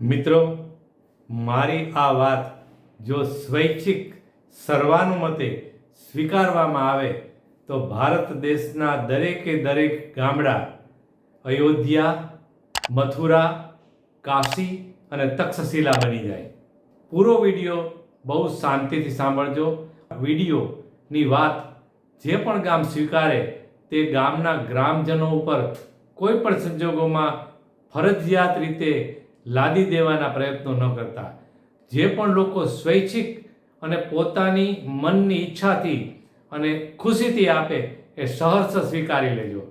મિત્રો, મારી આ વાત જો સ્વૈચ્છિક સર્વાનુમતે સ્વીકારવામાં આવે, તો ભારત દેશના દરેકે દરેક ગામડા, અયોધ્યા, મથુરા, કાશી અને તક્ષશિલા બની જાય. પૂરો વીડિયો બહુ શાંતિથી સાંભળજો. વિડીયોની વાત જે પણ ગામ સ્વીકારે, તે ગામના ગ્રામજનો ઉપર કોઈ પણ સંજોગોમાં ફરજિયાત રીતે લાદી દેવાના પ્રયત્નો ન કરતા. જે પણ લોકો સ્વૈચ્છિક અને પોતાની મનની ઈચ્છાથી અને ખુશીથી આપે, એ સહર્ષ સ્વીકારી લેજો.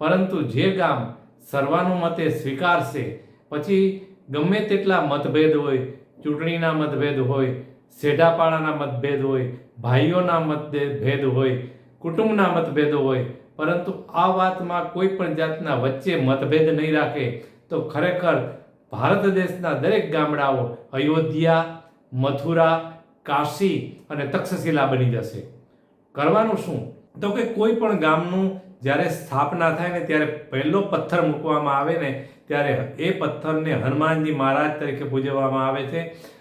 પરંતુ જે ગામ સર્વાનુમતે સ્વીકારશે, પછી ગમે તેટલા મતભેદ હોય, ચૂંટણીના મતભેદ હોય સેઢાપાળાના મતભેદ હોય, ભાઈઓના મતભેદ હોય, કુટુંબના મતભેદો હોય, પરંતુ આ વાતમાં કોઈ પણ જાતના વચ્ચે મતભેદ નહીં રાખે, તો ખરેખર ભારત દેશના દરેક ગામડાઓ અયોધ્યા, મથુરા, કાશી અને તક્ષશિલા બની જશે. કરવાનું શું? તો કે કોઈ પણ ગામનું જ્યારે સ્થાપના થાય ને ત્યારે પહેલો પથ્થર મૂકવામાં આવે ને ત્યારે એ પથ્થરને હનુમાનજી મહારાજ તરીકે પૂજવવામાં આવે છે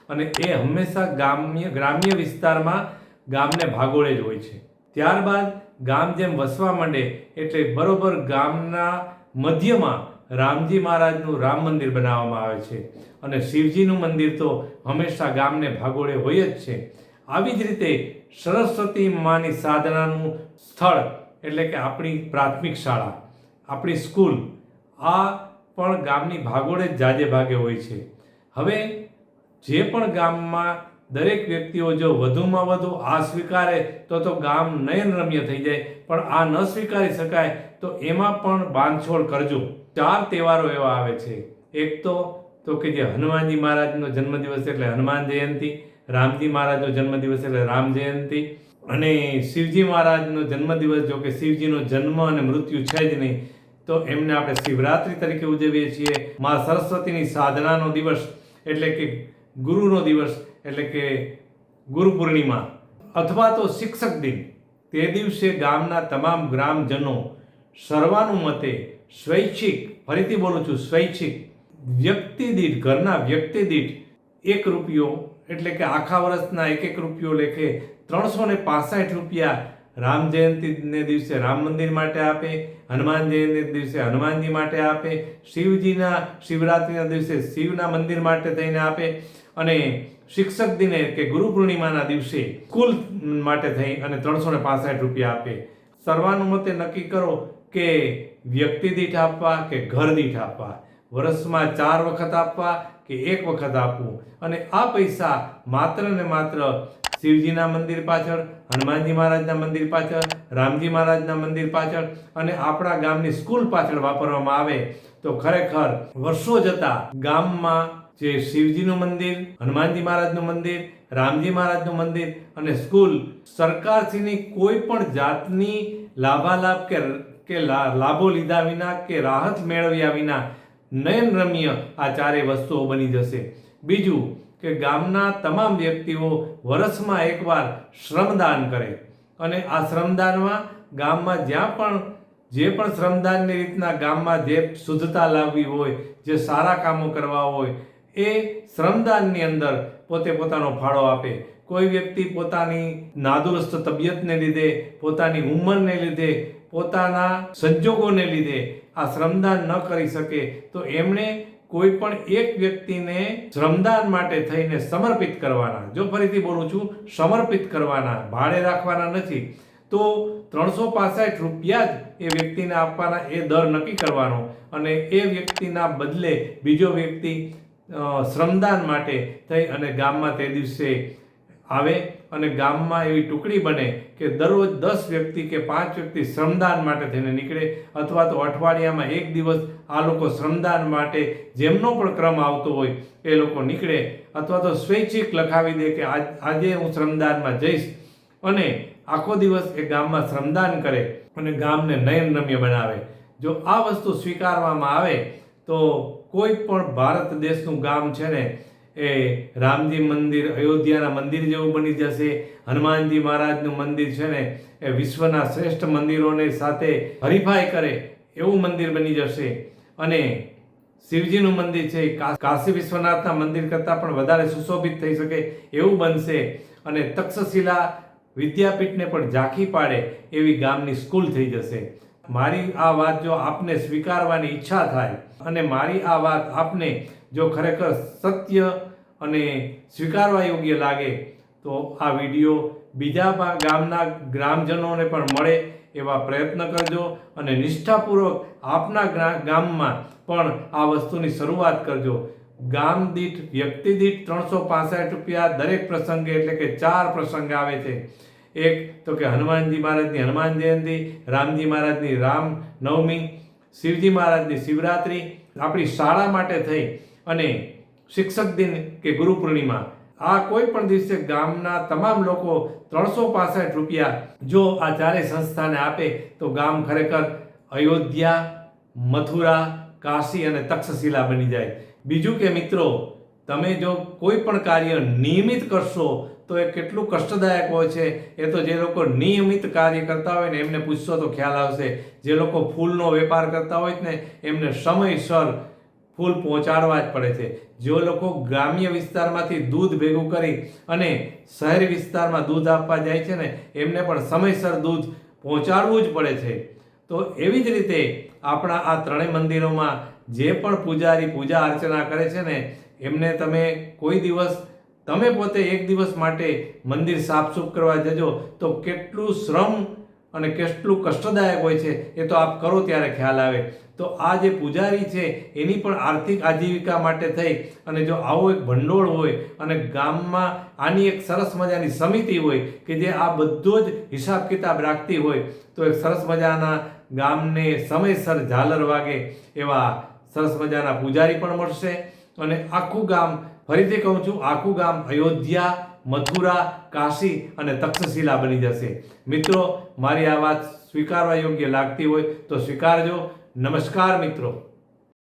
અને એ હંમેશા ગામ્ય, ગ્રામ્ય વિસ્તારમાં ગામને ભાગોળે જ હોય છે. ત્યારબાદ ગામ જેમ વસવા માંડે, એટલે બરોબર ગામના મધ્યમાં રામજી મહારાજનું રામ મંદિર બનાવવામાં આવે છે. અને શિવજીનું મંદિર તો હંમેશા ગામને ભાગોળે હોય જ છે. આવી જ રીતે સરસ્વતી માની સાધનાનું સ્થળ એટલે કે આપણી પ્રાથમિક શાળા, આપણી સ્કૂલ, આ પણ ગામની ભાગોળે જ જાજે ભાગે હોય છે. હવે જે પણ ગામમાં દરેક વ્યક્તિઓ જો વધુમાં વધુ આ સ્વીકારે તો તો ગામ નયનરમ્ય થઈ જાય, પણ આ ન સ્વીકારી શકાય તો એમાં પણ બાંધછોડ કરજો. ચાર તહેવારો એવા આવે છે. એક તો તો કે જે હનુમાનજી મહારાજનો જન્મદિવસ એટલે હનુમાન જયંતિ, રામજી મહારાજનો જન્મદિવસ એટલે રામ જયંતિ, અને શિવજી મહારાજનો જન્મદિવસ જો કે શિવજીનો જન્મ અને મૃત્યુ છે જ નહીં, તો એમને આપણે શિવરાત્રિ તરીકે ઉજવીએ છીએ, મા સરસ્વતીની સાધનાનો દિવસ એટલે કે ગુરુનો દિવસ એટલે કે ગુરુ પૂર્ણિમા, અથવા તો શિક્ષક દિન. તે દિવસે ગામના તમામ ગ્રામજનો સર્વાનુમતે સ્વૈચ્છિક, ફરીથી બોલું છું, સ્વૈચ્છિક. વ્યક્તિ દીઠ, ઘરના વ્યક્તિ દીઠ એક રૂપિયો, એટલે કે આખા વર્ષના એક એક રૂપિયો લેખે ત્રણસો ને પાસઠ રૂપિયા રામ જયંતિને દિવસે રામ મંદિર માટે આપે, હનુમાન જયંતી દિવસે હનુમાનજી માટે આપે, શિવજીના શિવરાત્રિના દિવસે શિવના મંદિર માટે થઈને આપે, અને શિક્ષક દિને કે ગુરુ પૂર્ણિમાના દિવસે સ્કૂલ માટે થઈ અને ત્રણસો ને પાસઠ રૂપિયા આપે. સર્વાનુમતે નક્કી કરો કે વ્યક્તિ દીઠ આપવા કે ઘર દીઠ આપવા? વર્ષમાં ચાર વખત આપવા કે એક વખત આપવું? અને આ પૈસા માત્ર ને માત્ર શિવજીના મંદિર પાછળ, હનુમાનજી મહારાજના મંદિર પાછળ, રામજી મહારાજના મંદિર પાછળ અને આપણા ગામની સ્કૂલ પાછળ વાપરવામાં આવે તો ખરેખર વર્ષો જતા ગામમાં જે શિવજીનું મંદિર, હનુમાનજી મહારાજનું મંદિર, રામજી મહારાજનું મંદિર અને સ્કૂલ સરકારશ્રીની કોઈ પણ જાતની લાભાલાભ કે કે લાભો લીધા વિના કે રાહત મેળવ્યા વિના નયનરમ્ય આ ચારેય વસ્તુઓ બની જશે. બીજું કે ગામના તમામ વ્યક્તિઓ વર્ષમાં એકવાર શ્રમદાન કરે. અને આ શ્રમદાનમાં ગામમાં જ્યાં પણ, જે પણ શ્રમદાનની રીતના ગામમાં જે શુદ્ધતા લાવવી હોય, જે સારા કામો કરવા હોય, એ શ્રમદાનની અંદર પોતે પોતાનો ફાળો આપે. કોઈ વ્યક્તિ પોતાની નાદુરસ્ત તબિયતને લીધે, પોતાની ઉંમરને લીધે પોતાના સંજોગોને લીધે આ શ્રમદાન ન કરી શકે, તો એમણે કોઈ પણ એક વ્યક્તિને શ્રમદાન માટે થઈને સમર્પિત કરવાના. જો ફરીથી બોલું છું, સમર્પિત કરવાના, ભાડે રાખવાના નથી, તો ત્રણસો પાસઠ રૂપિયા જ એ વ્યક્તિને આપવાના, એ દર નક્કી કરવાનો. અને એ વ્યક્તિના બદલે બીજો વ્યક્તિ શ્રમદાન માટે થઈ અને ગામમાં તે દિવસે આવે અને ગામમાં એવી ટુકડી બને કે દરરોજ દસ વ્યક્તિ કે પાંચ વ્યક્તિ શ્રમદાન માટે થઈને નીકળે અથવા તો અઠવાડિયામાં એક દિવસ આ લોકો શ્રમદાન માટે જેમનો પણ ક્રમ આવતો હોય એ લોકો નીકળે અથવા તો સ્વૈચ્છિક લખાવી દે કે આજ હું શ્રમદાનમાં જઈશ અને આખો દિવસ એ ગામમાં શ્રમદાન કરે અને ગામને નયનરમ્ય બનાવે. જો આ વસ્તુ સ્વીકારવામાં આવે તો કોઈ પણ ભારત દેશનું ગામ છે ને એ રામજી મંદિર, અયોધ્યાના મંદિર જેવું બની જશે. હનુમાનજી મહારાજનું મંદિર છે ને, એ વિશ્વના શ્રેષ્ઠ મંદિરોને સાથે હરીફાઈ કરે એવું મંદિર બની જશે. અને શિવજીનું મંદિર છે કાશી વિશ્વનાથના મંદિર કરતાં પણ વધારે સુશોભિત થઈ શકે એવું બનશે. અને તક્ષશિલા વિદ્યાપીઠને પણ ઝાંખી પાડે એવી ગામની સ્કૂલ થઈ જશે. મારી આ વાત જો આપને સ્વીકારવાની ઈચ્છા થાય, અને મારી આ વાત આપને જો ખરેખર સત્ય અને સ્વીકારવા યોગ્ય લાગે, તો આ વીડિયો બીજા ગામના ગ્રામજનોને પણ મળે એવા પ્રયત્ન કરજો અને નિષ્ઠાપૂર્વક આપના ગામમાં પણ આ વસ્તુની શરૂઆત કરજો. ગામ દીઠ, વ્યક્તિ દીઠ ત્રણસો પાસઠ રૂપિયા દરેક પ્રસંગે એટલે કે ચાર પ્રસંગ આવે છે. એક તો કે હનુમાનજી મહારાજની હનુમાન જયંતિ, રામજી મહારાજની રામ નવમી, શિવજી મહારાજની શિવરાત્રિ, આપણી શાળા માટે થઈ અને શિક્ષક દિન કે ગુરુ પૂર્ણિમા. આ કોઈ પણ દિવસે ગામના તમામ લોકો ત્રણસો પાસઠ રૂપિયા જો આ ચારેય સંસ્થાને આપે, તો ગામ ખરેખર અયોધ્યા, મથુરા, કાશી અને તક્ષશિલા બની જાય. બીજું કે મિત્રો, તમે જો કોઈ પણ કાર્ય નિયમિત કરશો, તો એ કેટલું કષ્ટદાયક હોય છે. એ તો જે લોકો નિયમિત કાર્ય કરતા હોય ને, એમને પૂછશો તો ખ્યાલ આવશે. જે લોકો ફૂલનો વેપાર કરતા હોય ને, એમને સમયસર ફૂલ પહોંચાડવા જ પડે છે. જે લોકો ગ્રામ્ય વિસ્તારમાંથી દૂધ ભેગું કરી અને શહેરી વિસ્તારમાં દૂધ આપવા જાય છે ને, એમને પણ સમયસર દૂધ પહોંચાડવું જ પડે છે. તો એવી જ રીતે આપણા આ ત્રણેય મંદિરોમાં જે પણ પૂજારી પૂજા અર્ચના કરે છે ને, એમને તમે કોઈ દિવસ, તમે પોતે એક દિવસ માટે મંદિર સાફસૂફ કરવા જજો તો કેટલું શ્રમ અને કેટલું કષ્ટદાયક હોય છે એ તો આપ કરો ત્યારે ખ્યાલ આવે. તો આ જે પૂજારી છે, એની પણ આર્થિક આજીવિકા માટે થઈ અને જો આવો એક ભંડોળ હોય અને ગામમાં આની એક સરસ મજાની સમિતિ હોય કે જે આ બધો જ હિસાબ કિતાબ રાખતી હોય, તો એક સરસ મજાના ગામને સમયસર ઝાલર વાગે એવા સરસ મજાના પૂજારી પણ મળશે. અને આખું ગામ, ફરીથી કહું છું, આખું ગામ અયોધ્યા મથુરા, કાશી અને તક્ષશિલા બની જશે. મિત્રો, મારી આ વાત સ્વીકારવા યોગ્ય લાગતી હોય તો સ્વીકારજો. નમસ્કાર મિત્રો.